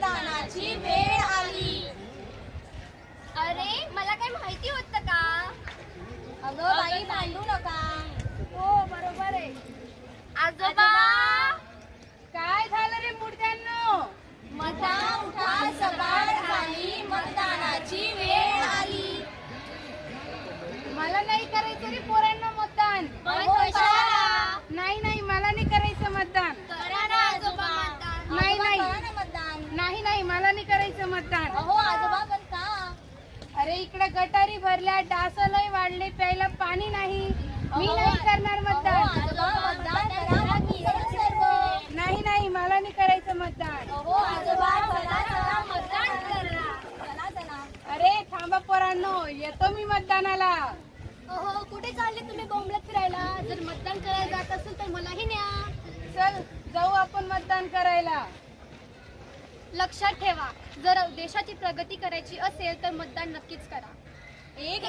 मतदानाची वेळ आली. अरे मला काही माहिती होत का? अगं बाई भांडू नका. हो बरोबर आहे. आजोबा! काय झालं रे मुर्त्यांनो? मता उठा सकाळ झाली मतदानाची वेळ आली. मला नाही करायचं रे पोरा अरे इकडे गटारी भरल्या डास लय वाढले प्यायला पाणी नाही. मी नाही करणार मतदान. नाही नाही मला नाही करायचं मतदान. अरे थांबा पोरांनो येतो मी मतदानाला. अहो कुठे चालले तुम्ही बोंबलत फिरायला? जर मतदान करायला जात असेल तर मलाही न्या. चल जाऊ आपण मतदान करायला. लक्षात ठेवा. जर देशाची प्रगती करायची असेल तर मतदान नक्कीच करा. एक